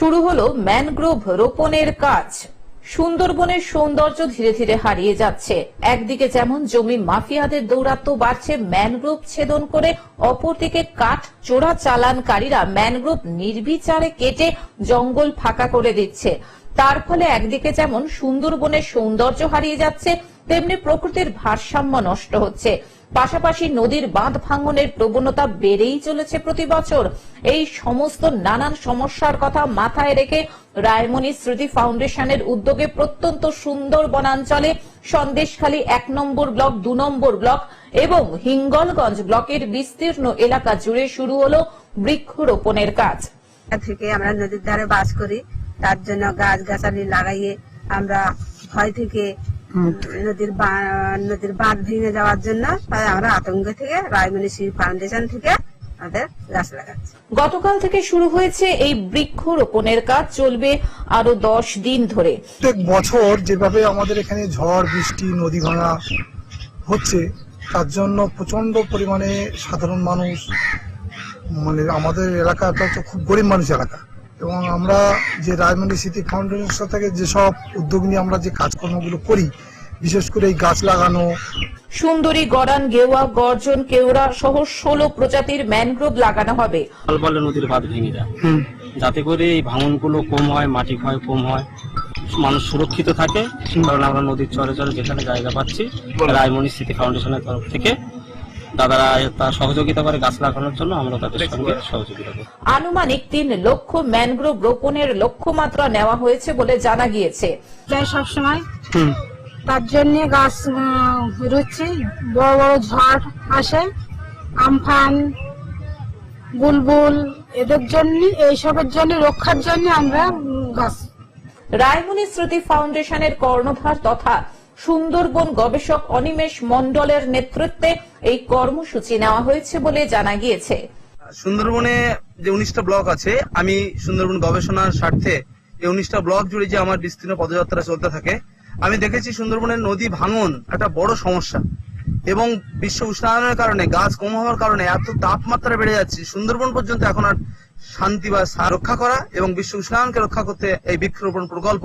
শুরু হলো ম্যানগ্রোভ রোপণের কাজ। সুন্দরবনের সৌন্দর্য ধীরে ধীরে হারিয়ে যাচ্ছে। একদিকে যেমন জমি মাফিয়াদের দৌরাত্ম বাড়ছে, ম্যানগ্রোভ ছেদন করে অপরদিকে কাঠ চোরা চালানকারীরা ম্যানগ্রোভ নির্বিচারে কেটে জঙ্গল ফাঁকা করে দিচ্ছে। তার ফলে একদিকে যেমন সুন্দরবনের সৌন্দর্য হারিয়ে যাচ্ছে, তেমনি প্রকৃতির ভারসাম্য নষ্ট হচ্ছে। পাশাপাশি নদীর বাঁধ ভাঙনের প্রবণতা বেড়েই চলেছে প্রতি বছর। এই সমস্ত নানান সমস্যার কথা মাথায় রেখে রায়মণি স্মৃতি ফাউন্ডেশনের উদ্যোগে প্রত্যন্ত সুন্দর বনাঞ্চলে সন্দেশখালী এক নম্বর ব্লক, দু নম্বর ব্লক এবং হিঙ্গলগঞ্জ ব্লকের বিস্তীর্ণ এলাকা জুড়ে শুরু হলো বৃক্ষরোপণের কাজ। থেকে আমরা নদীর ধারে বাস করি। তার জন্য গাছ গাছালি লাগাইয়ে আমরা ভয় থেকে নদীর নদীর বাঁধ ভেঙে যাওয়ার জন্য তাই আমরা আতঙ্ক থেকে রায়মণি শ্রী ফাউন্ডেশন থেকে আমাদের গাছ লাগাচ্ছি। গতকাল থেকে শুরু হয়েছে এই বৃক্ষরোপণের কাজ চলবে আরও দশ দিন ধরে। প্রত্যেক বছর যেভাবে আমাদের এখানে ঝড় বৃষ্টি নদী ভাঙা হচ্ছে তার জন্য প্রচণ্ড পরিমাণে সাধারণ মানুষ মানে আমাদের এলাকাটা তো খুব গরিব মানুষ এলাকা। এবং আমরা যে রায়মন্ডি স্মৃতি ফাউন্ডেশন থেকে যেসব উদ্যোগ নিয়ে আমরা যে কাজকর্মগুলো করি বিশেষ করে এই গাছ লাগানো সুন্দরী গড়ান গেওয়া গর্জন কেওড়া সহ ষোলো প্রজাতির ম্যানগ্রোভ লাগানো হবে। বলে নদীর বাঁধ ভেঙে যায়। যাতে করে এই ভাঙনগুলো কম হয় মাটি ক্ষয় কম হয় মানুষ সুরক্ষিত থাকে। কারণ আমরা নদীর চরে চরে যেখানে জায়গা পাচ্ছি রায়মণি স্মৃতি ফাউন্ডেশনের তরফ থেকে দাদারা তার সহযোগিতা করে গাছ লাগানোর জন্য আমরা তাদের সঙ্গে সহযোগিতা করি আনুমানিক তিন লক্ষ ম্যানগ্রোভ রোপণের লক্ষ্যমাত্রা নেওয়া হয়েছে বলে জানা গিয়েছে। যায় সবসময়। তার জন্য গাছ বড় বড় ঝড় আসে। আমফান বুলবুল এদের জন্য এইসবের জন্য রক্ষার জন্য আমরা গাছ। রায়মণি স্মৃতি ফাউন্ডেশনের কর্ণধার তথা সুন্দরবন গবেষক অনিমেষ মন্ডলের নেতৃত্বে এই কর্মসূচি নেওয়া হয়েছে বলে জানা গিয়েছে। সুন্দরবনে যে উনিশটা ব্লক আছে, আমি সুন্দরবন গবেষণার স্বার্থে এই উনিশটা ব্লক জুড়ে যে আমার বিস্তীর্ণ পদযাত্রা চলতে থাকে, আমি দেখেছি সুন্দরবনের নদী ভাঙন একটা বড় সমস্যা এবং বিশ্ব উষ্ণায়নের কারণে, গাছ কম হওয়ার কারণে এত তাপমাত্রা বেড়ে যাচ্ছে। সুন্দরবন পর্যন্ত এখন আর শান্তি বা রক্ষা করা এবং বিশ্ব উষ্ণায়নকে রক্ষা করতে এই বৃক্ষরোপণ প্রকল্প